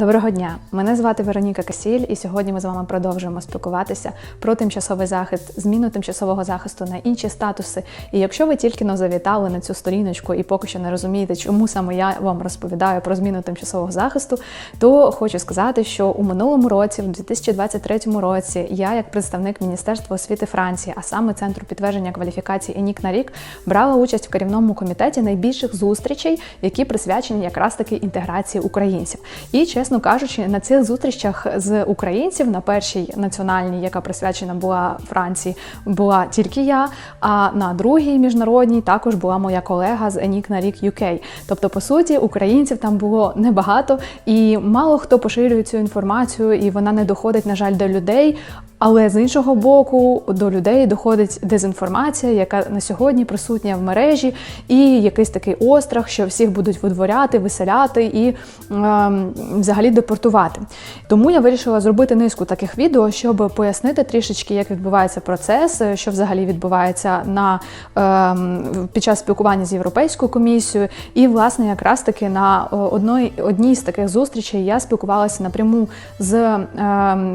Доброго дня! Мене звати Вероніка Касіль, і сьогодні ми з вами продовжуємо спілкуватися про тимчасовий захист, зміну тимчасового захисту на інші статуси. І якщо ви тільки но завітали на цю сторіночку і поки що не розумієте, чому саме я вам розповідаю про зміну тимчасового захисту, то хочу сказати, що у минулому році, в 2023 році, я, як представник Міністерства освіти Франції, а саме центру підтвердження кваліфікації ЕНІК на рік, брала участь в керівному комітеті найбільших зустрічей, які присвячені якраз таки інтеграції українців. І чесно кажучи, на цих зустрічах з українців на першій національній, яка присвячена була Франції, була тільки я. А на другій міжнародній також була моя колега з Енік на рік UK. Тобто, по суті, українців там було небагато, і мало хто поширює цю інформацію, і вона не доходить, на жаль, до людей. Але з іншого боку, до людей доходить дезінформація, яка на сьогодні присутня в мережі, і якийсь такий острах, що всіх будуть видворяти, виселяти і е, взагалі депортувати. Тому я вирішила зробити низку таких відео, щоб пояснити трішечки, як відбувається процес, що взагалі відбувається на е, під час спілкування з європейською комісією. І, власне, якраз таки на одної одній з таких зустрічей я спілкувалася напряму з е,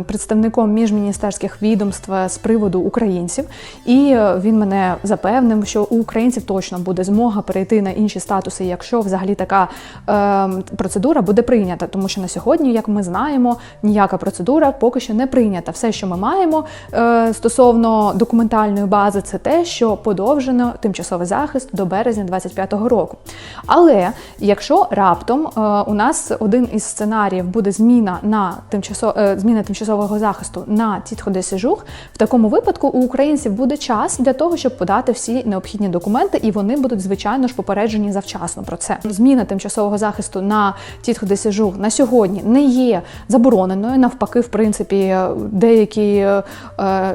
представником міжміністерських відомств з приводу українців, і він мене запевнив, що у українців точно буде змога перейти на інші статуси, якщо взагалі така е, процедура буде прийнята. Тому що на сьогодні, як ми знаємо, ніяка процедура поки що не прийнята. Все, що ми маємо е, стосовно документальної бази, це те, що подовжено тимчасовий захист до березня 25-го року. Але якщо раптом е, у нас один із сценаріїв буде зміна на тимчасов... е, зміна тимчасового захисту на тітхо де сежур, в такому випадку у українців буде час для того, щоб подати всі необхідні документи, і вони будуть звичайно ж попереджені завчасно про це. Зміна тимчасового захисту на тітхо де сежур на сьогодні не є забороненою. Навпаки, в принципі, деякі е,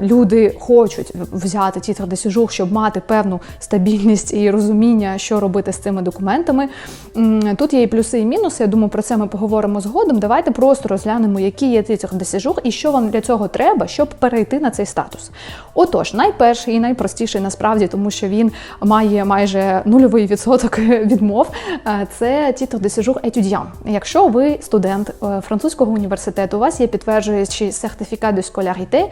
люди хочуть взяти тітхо де щоб мати певну стабільність і розуміння, що робити з цими документами. Тут є і плюси, і мінуси. Я думаю, про це ми поговоримо згодом. Давайте просто розглянемо, які є тітхо де і що вам для цього треба, щоб перейти на цей статус. Отож, найперший і найпростіший насправді, тому що він має майже нульовий відсоток відмов. е, Це тітр де сежур етюдіан. Якщо ви студент е, французького університету, у вас є підтверджуючий сертифікат de scolarité,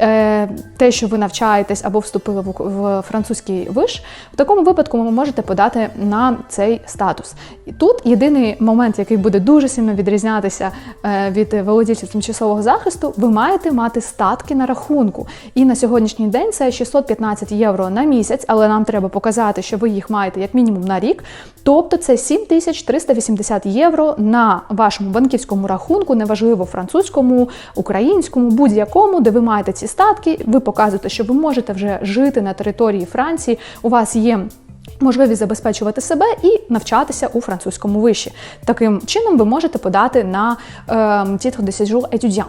е, те, що ви навчаєтесь або вступили в в французький виш, в такому випадку ви можете подати на цей статус. І тут єдиний момент, який буде дуже сильно відрізнятися е, від володільців тимчасового захисту, ви маєте мати статки на рахунку. І на сьогоднішній день це 615 євро на місяць, але нам треба показати, що ви їх маєте як мінімум на рік. Тобто це 7380 євро на вашому банківському рахунку, неважливо французькому, українському, будь-якому, де ви маєте ці статки. Ви показуєте, що ви можете вже жити на території Франції. У вас є. Можливість забезпечувати себе і навчатися у французькому виші. Таким чином ви можете подати на е, тітр de séjour étudiant.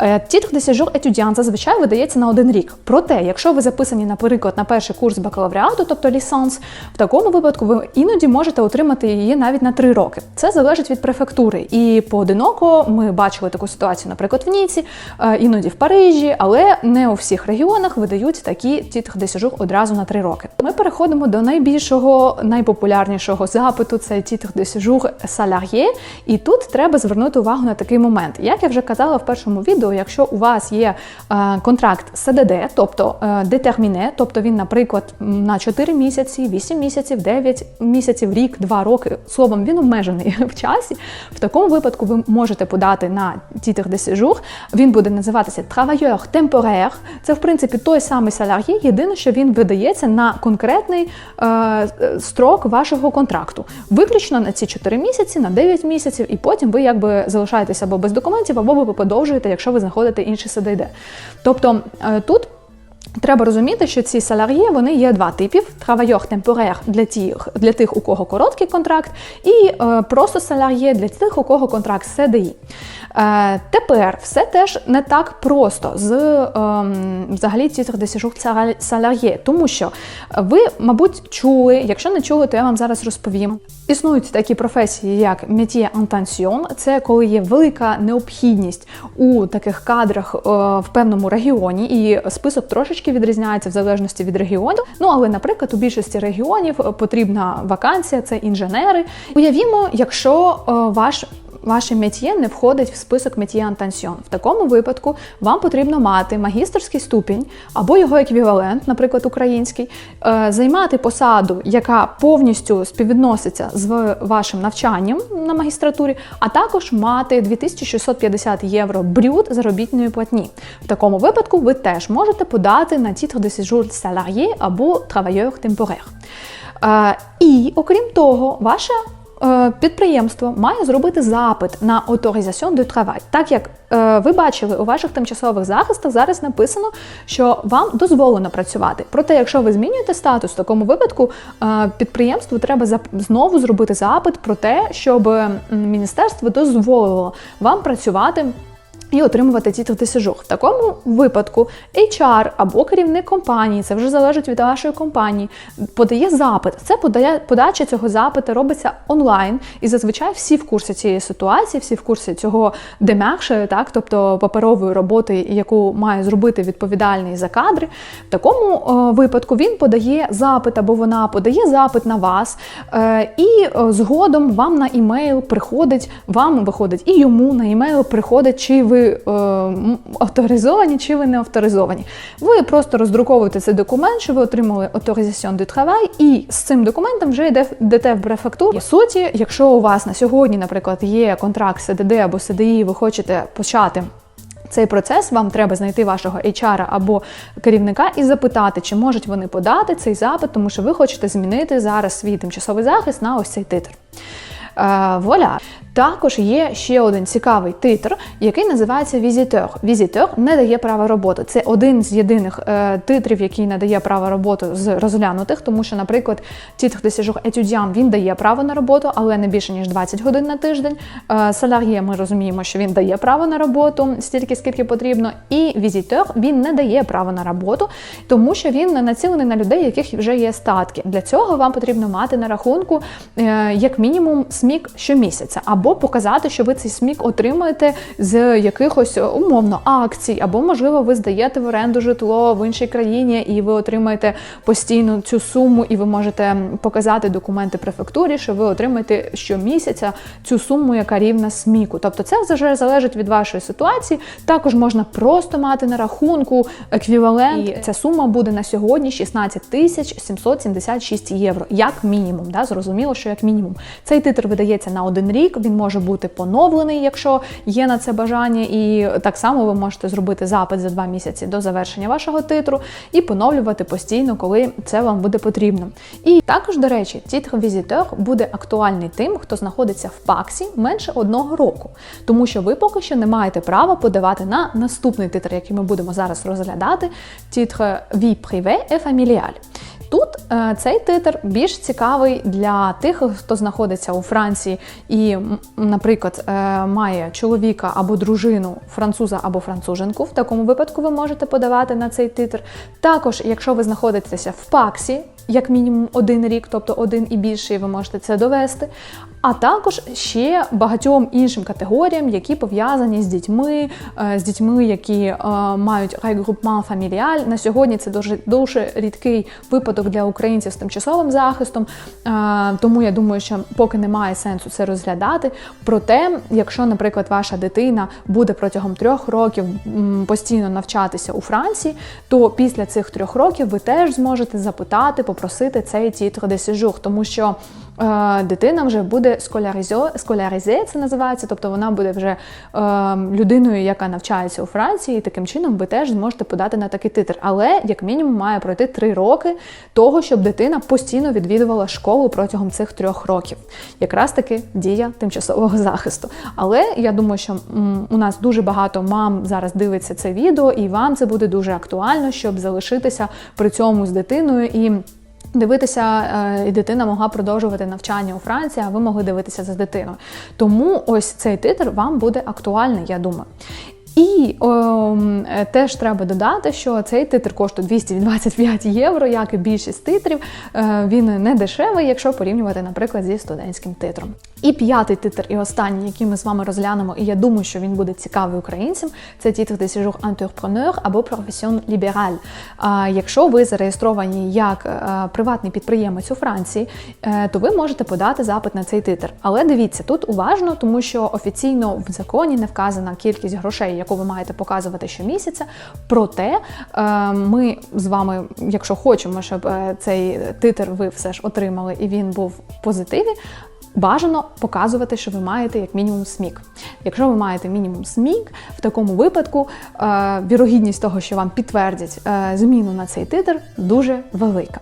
Е, Тітр de séjour étudiant зазвичай видається на один рік. Проте, якщо ви записані, наприклад, на перший курс бакалавріату, тобто лісанс, в такому випадку ви іноді можете отримати її навіть на три роки. Це залежить від префектури. І поодиноко ми бачили таку ситуацію, наприклад, в Ніці, е, іноді в Парижі, але не у всіх регіонах видають такі тітр de séjour одразу на три роки. Ми переходимо до найбільш найбільшого, найпопулярнішого запиту це тітр де сежур саляр'є. І тут треба звернути увагу на такий момент. Як я вже казала в першому відео, якщо у вас є е, контракт СДД, тобто е, детерміне, тобто він, наприклад, на 4 місяці, 8 місяців, 9 місяців, рік, 2 роки, словом, він обмежений в часі. В такому випадку ви можете подати на тітр де сежур. Він буде називатися travailleur temporaire. Це, в принципі, той самий саляр'є, єдине, що він видається на конкретний. Е, Строк вашого контракту виключно на ці 4 місяці, на 9 місяців, і потім ви якби залишаєтеся або без документів, або ви подовжуєте, якщо ви знаходите інший СДД. Тобто тут. Треба розуміти, що ці саларії вони є два типів: travailleur temporaire для тих, для тих, у кого короткий контракт, і е, просто саларіє для тих, у кого контракт СДІ. Е, тепер все теж не так просто з е, взагалі de séjour саларіє, тому що ви, мабуть, чули, якщо не чули, то я вам зараз розповім. Існують такі професії, як en tension, це коли є велика необхідність у таких кадрах е, в певному регіоні, і список трошечки відрізняється в залежності від регіону. Ну але, наприклад, у більшості регіонів потрібна вакансія, це інженери. Уявімо, якщо ваш ваше мет'є не входить в список мет'є антансьйон. В такому випадку вам потрібно мати магістерський ступінь або його еквівалент, наприклад, український, е, займати посаду, яка повністю співвідноситься з вашим навчанням на магістратурі, а також мати 2650 євро брюд заробітної платні. В такому випадку ви теж можете подати на titre de séjour salarié або travailleur temporaire. Е, І окрім того, ваше е, підприємство має зробити запит на autorisation de travail. Так як е, ви бачили у ваших тимчасових захистах, зараз написано, що вам дозволено працювати. Проте, якщо ви змінюєте статус, в такому випадку е, підприємству треба знову зробити запит про те, щоб міністерство дозволило вам працювати і отримувати ті тисяжух. В такому випадку HR або керівник компанії, це вже залежить від вашої компанії, подає запит. Це подає подача цього запиту робиться онлайн, і зазвичай всі в курсі цієї ситуації, всі в курсі цього демекше, так тобто паперової роботи, яку має зробити відповідальний за кадри. В такому е, випадку він подає запит або вона подає запит на вас, е, і е, згодом вам на імейл приходить, вам виходить і йому на імейл приходить, чи ви е, авторизовані, чи ви не авторизовані. Ви просто роздруковуєте цей документ, що ви отримали autorisation de travail, і з цим документом вже йде, йдете в префектуру. По суті, якщо у вас на сьогодні, наприклад, є контракт СДД або СДІ, ви хочете почати. Цей процес вам треба знайти вашого HR або керівника і запитати, чи можуть вони подати цей запит, тому що ви хочете змінити зараз свій тимчасовий захист на ось цей титр. Е, Вуаля. Також є ще один цікавий титр, який називається візитер. Візитер не дає права роботи. Це один з єдиних е, титрів, який надає право роботи з розглянутих, тому що, наприклад, титр de séjour étudiant, він дає право на роботу, але не більше ніж 20 годин на тиждень. Е, Салар'є ми розуміємо, що він дає право на роботу стільки, скільки потрібно. І візитер він не дає право на роботу, тому що він націлений на людей, яких вже є статки. Для цього вам потрібно мати на рахунку е, як мінімум смік щомісяця, або показати, що ви цей смік отримуєте з якихось е, умовно акцій, або можливо ви здаєте в оренду житло в іншій країні, і ви отримаєте постійно цю суму, і ви можете показати документи префектурі, що ви отримаєте щомісяця цю суму, яка рівна сміку. Тобто це вже залежить від вашої ситуації. Також можна просто мати на рахунку еквівалент. І ця сума буде на сьогодні 16 тисяч 776 євро, як мінімум. Да? Зрозуміло, що як мінімум. Цей титр видається на один рік, він може бути поновлений, якщо є на це бажання, і так само ви можете зробити запит за два місяці до завершення вашого титру і поновлювати постійно, коли це вам буде потрібно. І також, до речі, титр візитер буде актуальний тим, хто знаходиться в ПАКСі менше одного року, тому що ви поки що не маєте права подавати на наступний титр, який ми будемо зараз розглядати, титр vie privé et familiale. Тут е, цей титр більш цікавий для тих, хто знаходиться у Франції і, наприклад, е, має чоловіка або дружину француза або француженку. В такому випадку ви можете подавати на цей титр. Також, якщо ви знаходитеся в ПАКСі, як мінімум один рік, тобто один і більше, і ви можете це довести. А також ще багатьом іншим категоріям, які пов'язані з дітьми, е, з дітьми, які е, мають регрупмент фаміліаль. На сьогодні це дуже дуже рідкий випадок для українців з тимчасовим захистом. Е, Тому я думаю, що поки немає сенсу це розглядати. Проте, якщо, наприклад, ваша дитина буде протягом трьох років постійно навчатися у Франції, то після цих трьох років ви теж зможете запитати, попросити цей тітр де сежур, тому що дитина вже буде сколяризо, сколярізе, це називається, тобто вона буде вже е, людиною, яка навчається у Франції, і таким чином ви теж зможете подати на такий титр. Але як мінімум має пройти три роки того, щоб дитина постійно відвідувала школу протягом цих трьох років. Якраз таки дія тимчасового захисту. Але я думаю, що у нас дуже багато мам зараз дивиться це відео, і вам це буде дуже актуально, щоб залишитися при цьому з дитиною і. Дивитися, е, і дитина могла продовжувати навчання у Франції, а ви могли дивитися за дитиною. Тому ось цей титр вам буде актуальний, я думаю. І о, е, теж треба додати, що цей титр коштує 225 євро, як і більшість титрів. Е, Він не дешевий, якщо порівнювати, наприклад, зі студентським титром. І п'ятий титр, і останній, який ми з вами розглянемо, і я думаю, що він буде цікавий українцям, це титр de séjour entrepreneur або libérale. А якщо ви зареєстровані як е, приватний підприємець у Франції, е, то ви можете подати запит на цей титр. Але дивіться, тут уважно, тому що офіційно в законі не вказана кількість грошей, яку ви маєте показувати щомісяця. Проте е, ми з вами, якщо хочемо, щоб цей титр ви все ж отримали і він був в позитиві. Бажано показувати, що ви маєте як мінімум смік. Якщо ви маєте мінімум смік, в такому випадку е, вірогідність того, що вам підтвердять е, зміну на цей титр, дуже велика.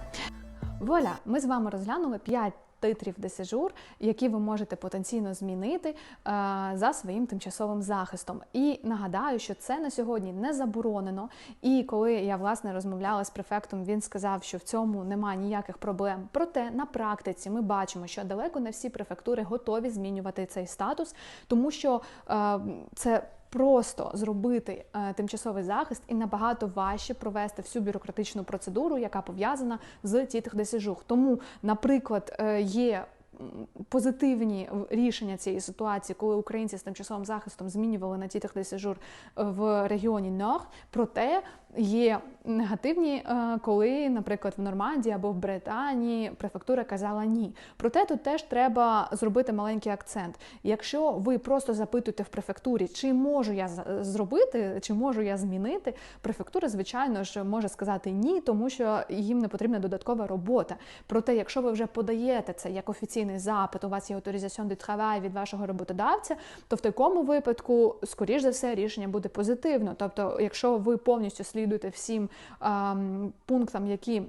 Вуаля, ми з вами розглянули 5 титрів де сежур, які ви можете потенційно змінити е, за своїм тимчасовим захистом. І нагадаю, що це на сьогодні не заборонено. І коли я власне розмовляла з префектом, він сказав, що в цьому немає ніяких проблем. Проте на практиці ми бачимо, що далеко не всі префектури готові змінювати цей статус, тому що е, це. Просто зробити е, тимчасовий захист і набагато важче провести всю бюрократичну процедуру, яка пов'язана з тітих десяжух. Тому, наприклад, е, є позитивні рішення цієї ситуації, коли українці з тимчасовим захистом змінювали на тітах десяжур в регіоні Нор. Проте є негативні, е, коли, наприклад, в Нормандії або в Британії префектура казала ні. Проте тут теж треба зробити маленький акцент. Якщо ви просто запитуєте в префектурі, чи можу я зробити, чи можу я змінити, префектура, звичайно ж, може сказати ні, тому що їм не потрібна додаткова робота. Проте, якщо ви вже подаєте це як офіційний запит, у вас є авторизаціон travail від вашого роботодавця, то в такому випадку, скоріш за все, рішення буде позитивно. Тобто, якщо ви повністю слідуєте всім пунктам, які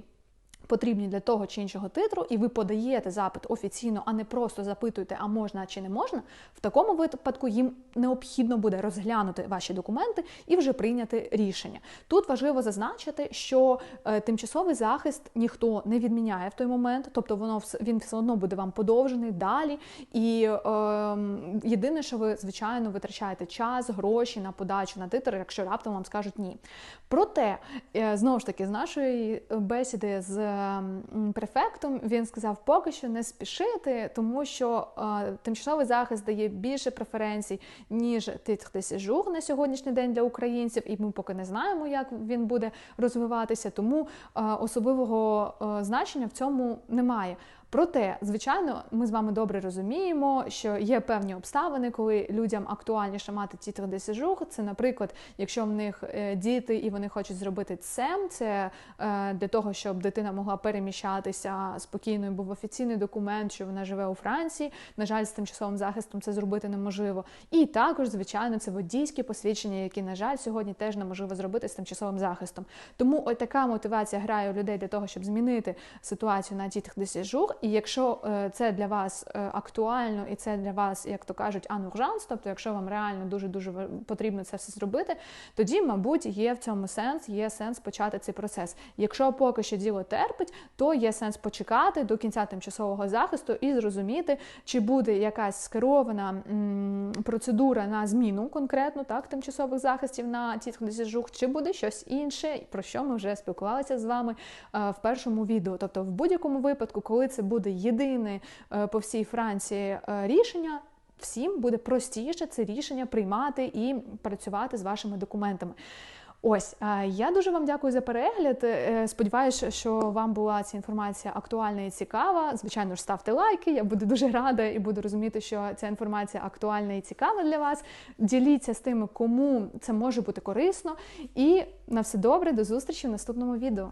потрібні для того чи іншого титру, і ви подаєте запит офіційно, а не просто запитуєте, а можна чи не можна, в такому випадку їм необхідно буде розглянути ваші документи і вже прийняти рішення. Тут важливо зазначити, що е, тимчасовий захист ніхто не відміняє в той момент, тобто воно він все одно буде вам подовжений далі. І е, єдине, що ви звичайно витрачаєте час, гроші на подачу на титр, якщо раптом вам скажуть ні. Проте, е, знову ж таки, з нашої бесіди з префектом він сказав, поки що не спішити, тому що е, тимчасовий захист дає більше преференцій, ніж тих de на сьогоднішній день для українців, і ми поки не знаємо, як він буде розвиватися, тому е, особливого е, значення в цьому немає. Проте, звичайно, ми з вами добре розуміємо, що є певні обставини, коли людям актуальніше мати тітр де сежур. Це, наприклад, якщо в них е, діти і вони хочуть зробити ЦЕМ, це е, для того, щоб дитина могла переміщатися спокійно, і був офіційний документ, що вона живе у Франції. На жаль, з тимчасовим захистом це зробити неможливо. І також, звичайно, це водійські посвідчення, які, на жаль, сьогодні теж неможливо зробити з тимчасовим захистом. Тому ось така мотивація грає у людей для того, щоб змінити ситуацію на тітр де. І якщо е, це для вас е, актуально і це для вас, як то кажуть, ануржанс, тобто, якщо вам реально дуже дуже потрібно це все зробити, тоді, мабуть, є в цьому сенс, є сенс почати цей процес. Якщо поки що діло терпить, то є сенс почекати до кінця тимчасового захисту і зрозуміти, чи буде якась скерована процедура на зміну конкретно так тимчасових захистів на де чи буде щось інше, про що ми вже спілкувалися з вами е, в першому відео. Тобто, в будь-якому випадку, коли це буде єдине е, по всій Франції е, рішення. Всім буде простіше це рішення приймати і працювати з вашими документами. Ось е, я дуже вам дякую за перегляд. Сподіваюся, що вам була ця інформація актуальна і цікава. Звичайно ж, ставте лайки. Я буду дуже рада і буду розуміти, що ця інформація актуальна і цікава для вас. Діліться з тими, кому це може бути корисно. І на все добре, до зустрічі в наступному відео.